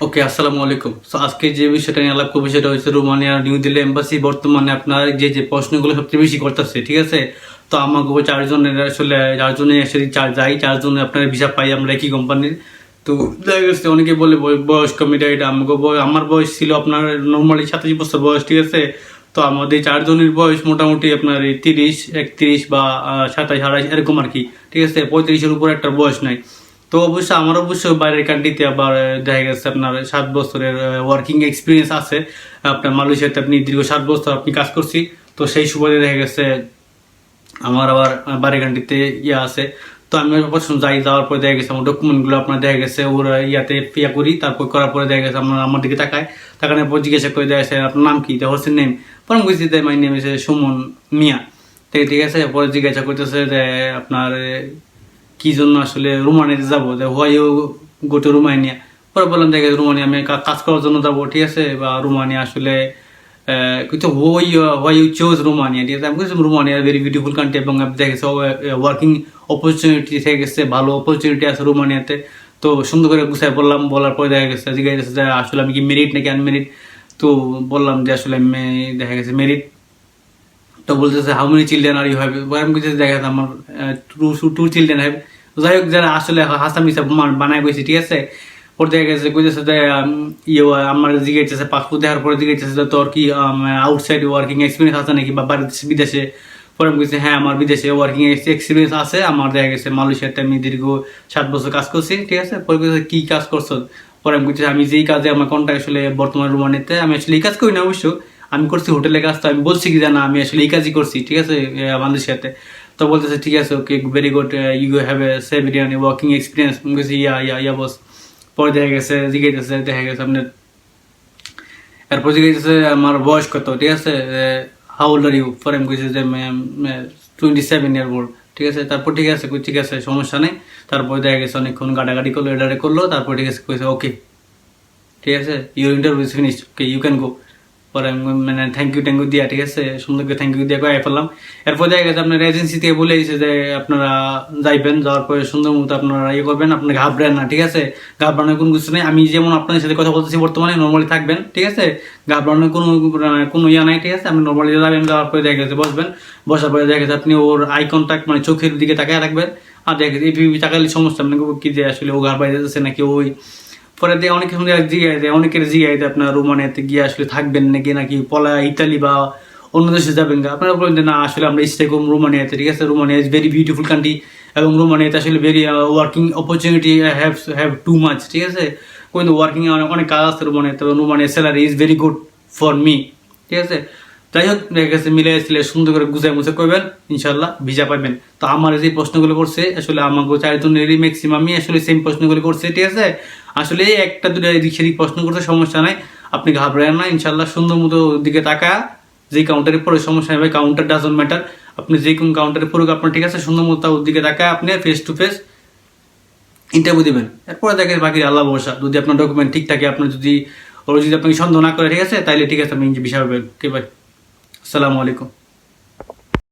ওকে আসসালামু আলাইকুম। তো আজকে যে বিষয়টা নিয়ে আলাপ করব সেটা হচ্ছে রোমানিয়া নিউ দিল্লি এম্বাসি বর্তমানে আপনার যে যে প্রশ্নগুলো সবচেয়ে বেশি করতেছে, ঠিক আছে? তো আমাকে চারজনের আসলে, চারজনে এসে চার যাই, চারজনে আপনার ভিসা পাই, আমরা একই কোম্পানির তো দেখা গেছে, অনেকে বলে বয়- বয়স কমিটা এটা আমাকে আমার বয়স ছিল আপনার নর্মালি সাতাশ বছর বয়স, ঠিক আছে? তো আমাদের চারজনের বয়স মোটামুটি আপনার তিরিশ, একত্রিশ বা সাতাশ, আড়াইশ, এরকম আর কি, ঠিক আছে? পঁয়ত্রিশের উপর একটা বয়স নাই। তো অবশ্যই আমার অবশ্যই বাইরের কান্ট্রিতে আবার দেখা গেছে আপনার সাত বছরের ওয়ার্কিং এক্সপিরিয়েন্স আছে। আপনার মালয়েশিয়াতে আপনি দীর্ঘ সাত বছর আপনি কাজ করছি। তো সেই সুবাদে দেখা গেছে আমার আবার বাইরের কান্ট্রিতে ইয়ে আছে। তো আমি অবশ্য যাই, যাওয়ার পরে দেখা গেছে আমার ডকুমেন্টগুলো আপনার দেখা গেছে, ওরা ইয়াতে ইয়া করি। তারপর করার পরে দেখা গেছে আপনার আমার দিকে তাকায়। তাকানোর পর জিজ্ঞাসা করে দেখা গেছে, আপনার নাম কি? দেখা হচ্ছে নেম পরে আমি বুঝতে মাই নেম সুমন মিয়া। ঠিক আছে, পরে জিজ্ঞাসা করতেছে যে, আপনার কি জন্য আসলে রোমানিয়াতে যাব? যে why you go to Romania. পরে বললাম, দেখে রোমানিয়া, আমি কাজ করার জন্য যাব, ঠিক আছে? বা রোমানিয়া আসলে কিন্তু why why you choose Romania, ঠিক আছে? আমি বলছি রোমানিয়া ভেরি বিউটিফুল কান্ট্রি এবং দেখেছি ওয়ার্কিং অপরচুনিটি থেকে গেছে, ভালো অপরচুনিটি আছে রোমানিয়াতে। তো সুন্দর করে গুছাই বললাম বলার পরে দেখা গেছে, জিজ্ঞাসা আসলে আমি কি মেরিট নাকি আনমেরিট তো বললাম যে, আসলে আমি, দেখা গেছে মেরিট তো বলতেছে how many children are you have আমি বলতেছে দেখা আমার টু টু চিলড্রেন হ্যাভ যাই হোক, যারা আসলে হাসাম বানায় গেছি ঠিক আছে? ওর দেখা গেছে, কইতেছে যে ইয়ে আমার জিজ্ঞেসেছে পাসপোর্ট দেওয়ার পরে জিজ্ঞেসেছে তোর কি আউটসাইড ওয়ার্কিং এক্সপিরিয়েন্স আছে নাকি বা বিদেশে? পরে আমি বলছি হ্যাঁ আমার বিদেশে ওয়ার্কিং এক্সপিরিয়েন্স আছে, আমার দেখা গেছে মালয়েশিয়াতে আমি দীর্ঘ সাত বছর কাজ করছি, ঠিক আছে? পরে বলছে কি কাজ করছ? পরে আমি বলছি আমি যেই কাজে আমার কন্ট্যাক্ট আসলে বর্তমান রোমানিতে আমি আসলে এই কাজ করি না অবশ্য। আমি করছি হোটেলে কাজ তো আমি বলছি কি জানা আমি আসলে এই কাজই করছি, ঠিক আছে আমাদের সাথে। তো বলতেছে, ঠিক আছে okay very good you have a several working experience আমি ইয়া ইয়া ইয়া বস পরে দেখা গেছে, জিজ্ঞেস, দেখা গেছে আপনার, এরপর জিজ্ঞেস, আমার বয়স কত? ঠিক আছে হাউ ওল্ড আর ইউ পরে আমি কইছি যে টোয়েন্টি সেভেন ইয়ার ওল্ড ঠিক আছে, তারপর ঠিক আছে ঠিক আছে, সমস্যা নেই। তারপর দেখা গেছে, অনেকক্ষণ গাড়াগাড়ি করল, এডারে করল, তারপর ঠিক আছে, কইছে ওকে ঠিক আছে your interview finish okay you can go পরে মানে থ্যাংক ইউ ইউ দিয়া, ঠিক আছে? সুন্দর করে থ্যাংক ইউ দিয়ে কয়ে ফেললাম। এরপর দেখা গেছে আপনার এজেন্সি থেকে বলে দিয়েছে যে আপনারা যাইবেন, যাওয়ার পরে সুন্দর মতো আপনারা ইয়ে করবেন আপনার ঘাবড়েন না, ঠিক আছে? ঘাবড়ানোর কোনো কিছু নেই। আমি যেমন আপনাদের সাথে কথা বলতেছি, বর্তমানে নর্মালি থাকবেন, ঠিক আছে? ঘাবড়ানোর কোনো মানে কোনো ইয়া নাই, ঠিক আছে? আপনি নর্মালি যাবেন, যাওয়ার পরে দেখা গেছে বসবেন। বসার পরে দেখা গেছে আপনি ওর আই কন্ট্যাক্ট মানে চোখের দিকে তাকায় রাখবেন। আর দেখা গেছে এই তাকালে সমস্যা, আপনাকে কি যে আসলে ও বাইরে যাচ্ছে নাকি ওই পরে দিয়ে অনেক জিজ্ঞাসা যায় অনেকের জিজ্ঞাসা যায় আপনার রোমানিয়াতে গিয়ে আসলে থাকবেন নাকি নাকি পলা, ইতালি বা অন্য দেশে যাবেন গা? আপনারা বলেন যে, না, আসলে আমরা স্টে করব রোমানিয়াতে। ঠিক আছে, Romania is very beautiful country এবং রোমানিয়াতে আসলে very working opportunity have have too much ঠিক আছে? কিন্তু ওয়ার্কিং অনেক অনেক কাজ আছে রোমানিয়াতে Romania salary is very good for me ঠিক আছে? যাই হোক দেখা গেছে মিলে আসলে সুন্দর করে গুছাই মুছে করবেন ইনশাল্লাহ ভিসা পাবেন তো আমার যে প্রশ্নগুলো করছে, আসলে আমাকে চারজনেরই ম্যাক্সিমামই আসলে সেম প্রশ্নগুলো করছে, ঠিক আছে? আসলে একটা দুটো এদিক প্রশ্ন করতে সমস্যা নাই, আপনি ঘাবড়েন না ইনশাল্লাহ সুন্দর মতো দিকে তাকা যে কাউন্টারে পড়ে সমস্যা হবে কাউন্টার ডাজন ম্যাটার আপনি যে কোন কাউন্টারে পড়ুক, আপনার ঠিক আছে, সুন্দর মতো ওর দিকে তাকা আপনি ফেস টু ফেস ইন্টারভিউ দেবেন। এরপরে দেখেন বাকি আল্লাহ ভরসা, যদি আপনার ডকুমেন্ট ঠিক থাকে আপনার যদি, ওরা যদি আপনাকে সন্দেহ না করে, ঠিক আছে? তাইলে ঠিক আছে, আপনি বিষয় পাবেন কে ভাই? আসসালামু আলাইকুম।